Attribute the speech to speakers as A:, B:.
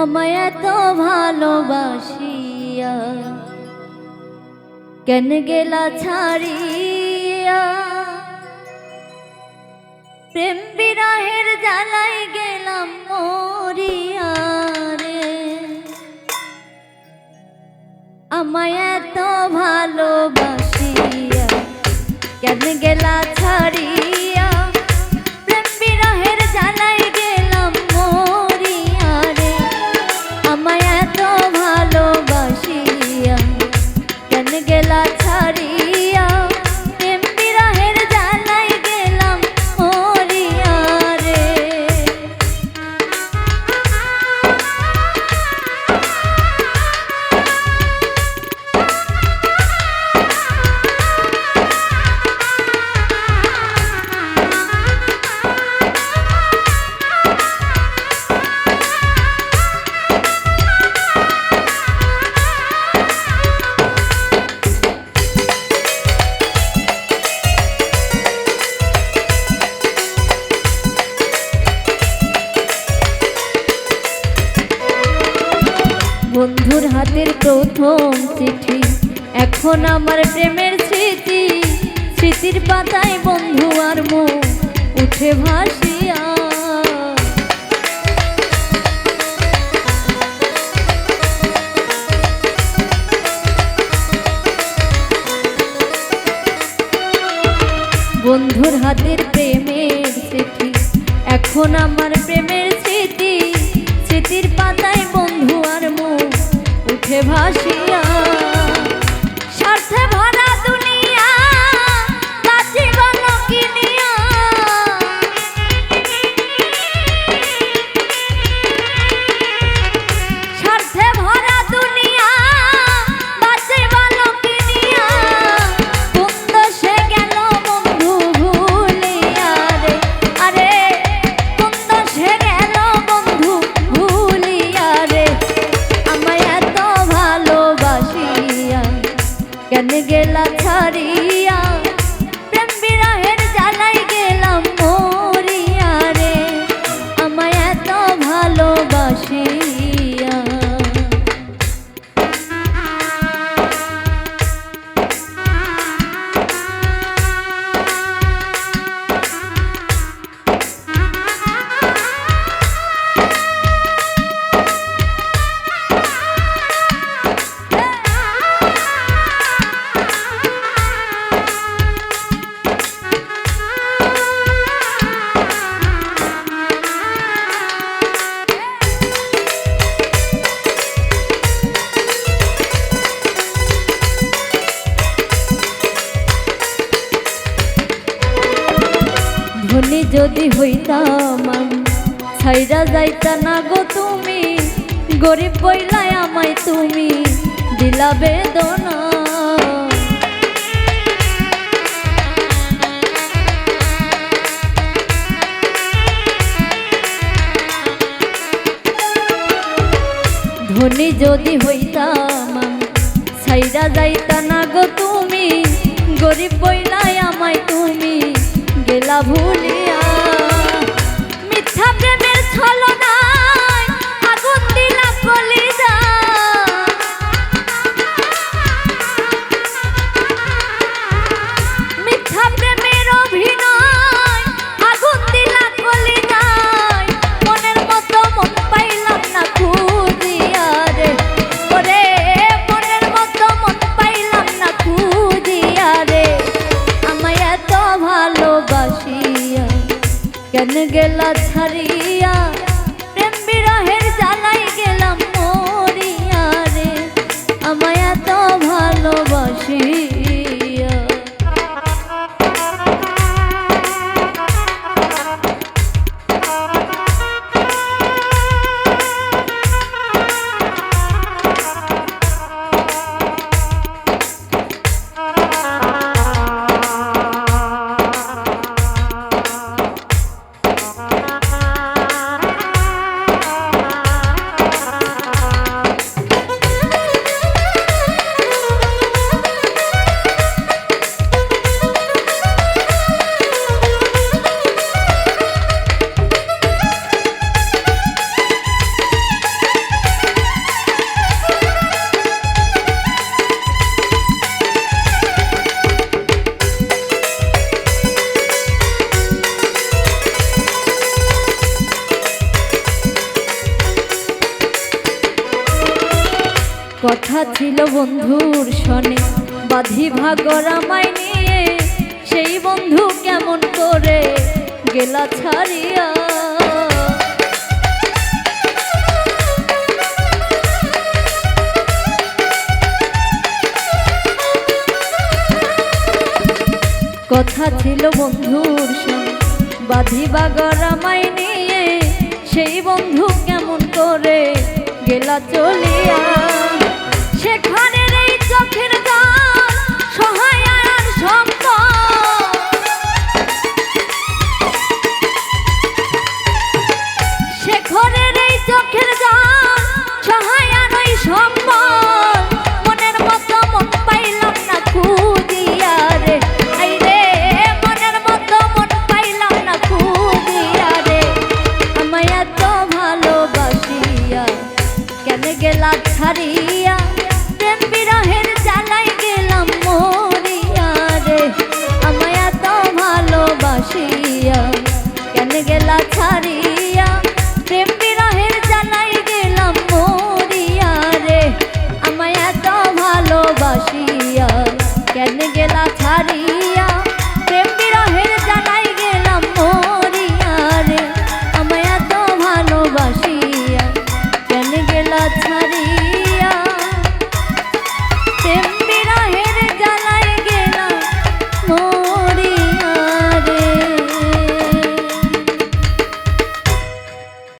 A: আমায় এত ভালোবাসিয়া। কেন গেলা ছাড়িয়া? প্রেম বিরাহের জ্বালাই গেলাম মরিয়া রে। আমায় এত ভালোবাসিয়া। কেন গেলা ছাড়িয়া? বন্ধুর হাতের প্রথম চিঠি। এখন আমার প্রেমের স্মৃতি, স্মৃতির পাতায় বন্ধু আর মুখ উঠে ভাসিয়া। বন্ধুর হাতের প্রেমের স্মৃতি এখন আমার উঠে ধনী যদি হইতাম, ছাইরা যাইতা না গো তুমি, গরিব বইলাই আমায় তুমি দিলা বেদনা। ধনী যদি হইতাম, ছাইরা যাইতা না গো তুমি, গরিব গেলা ভুলিয়া ভালোবাসিয়া। কেন গেলা ছাড়িয়া? প্রেম বিরহের জ্বালাই গেলাম মরিয়া রে। আমায় এত ভালোবাসিয়া কথা ছিল বন্ধুর সনে বাধি ভাগরামাই নিয়ে, সেই বন্ধু কেমন করে গেলা ছাড়িয়া? কথা ছিল বন্ধুর সঙ্গে বাধি বাগরামাই নিয়ে, সেই বন্ধু কেমন করে গেলা চলিয়া? সেখানে এই চোখের